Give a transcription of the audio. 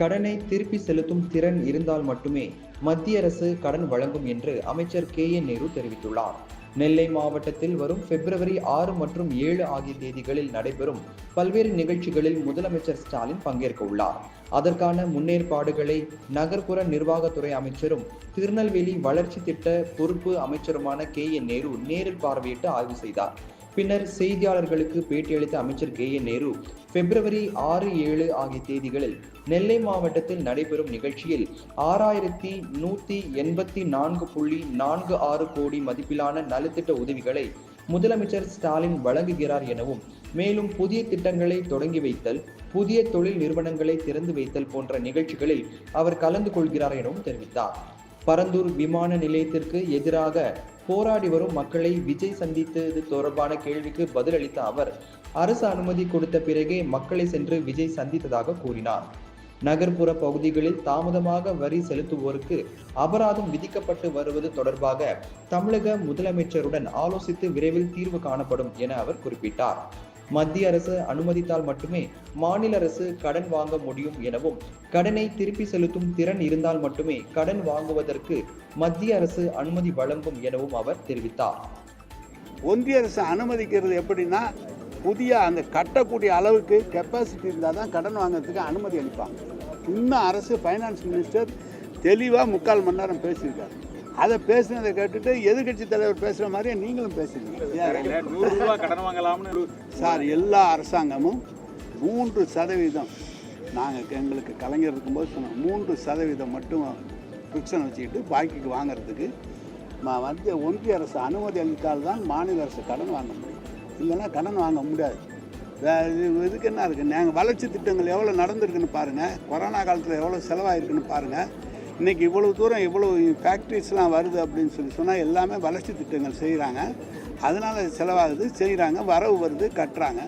கடனை திருப்பி செலுத்தும் திறன் இருந்தால் மட்டுமே மத்திய அரசு கடன் வழங்கும் என்று அமைச்சர் கே என் நேரு தெரிவித்துள்ளார். நெல்லை மாவட்டத்தில் வரும் பிப்ரவரி ஆறு மற்றும் ஏழு ஆகிய தேதிகளில் நடைபெறும் பல்வேறு நிகழ்ச்சிகளில் முதலமைச்சர் ஸ்டாலின் பங்கேற்க உள்ளார். அதற்கான முன்னேற்பாடுகளை நகர்ப்புற நிர்வாகத்துறை அமைச்சரும் திருநெல்வேலி வளர்ச்சி திட்ட பொறுப்பு அமைச்சருமான கே என் நேரு நேரில் பார்வையிட்டு ஆய்வு செய்தார். பின்னர் செய்தியாளர்களுக்கு பேட்டியளித்த அமைச்சர் கே. என் நேரு பிப்ரவரி ஆறு ஏழு ஆகிய தேதிகளில் நெல்லை மாவட்டத்தில் நடைபெறும் நிகழ்ச்சியில் ஆறாயிரத்தி நூத்தி எண்பத்தி நான்கு புள்ளி நான்கு ஆறு கோடி மதிப்பிலான நலத்திட்ட உதவிகளை முதலமைச்சர் ஸ்டாலின் வழங்குகிறார் எனவும் மேலும் புதிய திட்டங்களை தொடங்கி வைத்தல் புதிய தொழில் நிறுவனங்களை திறந்து வைத்தல் போன்ற நிகழ்ச்சிகளில் அவர் கலந்து கொள்கிறார் எனவும் தெரிவித்தார். பரந்தூர் விமான நிலையத்திற்கு எதிராக போராடி வரும் மக்களை விஜய் சந்தித்தது தொடர்பான கேள்விக்கு பதிலளித்த அவர் அரசு அனுமதி கொடுத்த பிறகே மக்களை சென்று விஜய் சந்தித்ததாக கூறினார். நகர்ப்புற பகுதிகளில் தாமதமாக வரி செலுத்துவோருக்கு அபராதம் விதிக்கப்பட்டு வருவது தொடர்பாக தமிழக முதலமைச்சருடன் ஆலோசித்து விரைவில் தீர்வு காணப்படும் என அவர் குறிப்பிட்டார். மத்திய அரசு அனுமதித்தால் மட்டுமே மாநில அரசு கடன் வாங்க முடியும் எனவும் கடனை திருப்பி செலுத்தும் திறன் இருந்தால் மட்டுமே கடன் வாங்குவதற்கு மத்திய அரசு அனுமதி வழங்கும் எனவும் அவர் தெரிவித்தார். ஒன்றிய அரசு அனுமதிக்கிறது எப்படின்னா புதிய அந்த கட்டக்கூடிய அளவுக்கு கெப்பாசிட்டி இருந்தால் தான் கடன் வாங்குறதுக்கு அனுமதி அளிப்பாங்க. இன்னும் அரசு ஃபைனான்ஸ் மினிஸ்டர் தெளிவாக முக்கால் மணி நேரம் பேசியிருக்காரு. அதை பேசுனதை கேட்டுட்டு எதிர்கட்சி தலைவர் பேசுகிற மாதிரியே நீங்களும் பேசுறீங்க கடன் வாங்கலாம்னு சார் எல்லா அரசாங்கமும் மூன்று சதவீதம் நாங்கள் எங்களுக்கு கலைஞர் இருக்கும்போது சொன்னோம் மூன்று சதவீதம் மட்டும் ஃபிக்ஷன் வச்சுக்கிட்டு பாக்கிக்கு வாங்குறதுக்கு ம- மத்திய ஒன்றிய அரசு அனுமதி அளித்தால் தான் மாநில அரசு கடன் வாங்க முடியும். இல்லைன்னா கடன் வாங்க முடியாது. இது இதுக்கு என்ன இருக்குது நாங்கள் வளர்ச்சி திட்டங்கள் எவ்வளோ நடந்திருக்குன்னு பாருங்கள் கொரோனா காலத்தில் எவ்வளோ செலவாயிருக்குன்னு பாருங்கள் இன்றைக்கி இவ்வளோ தூரம் இவ்வளோ ஃபேக்ட்ரிஸ்லாம் வருது அப்படின்னு சொல்லி சொன்னால் எல்லாமே வளர்ச்சி திட்டங்கள் செய்கிறாங்க அதனால் செலவாகுது செய்கிறாங்க வரவு வருது கட்டுறாங்க.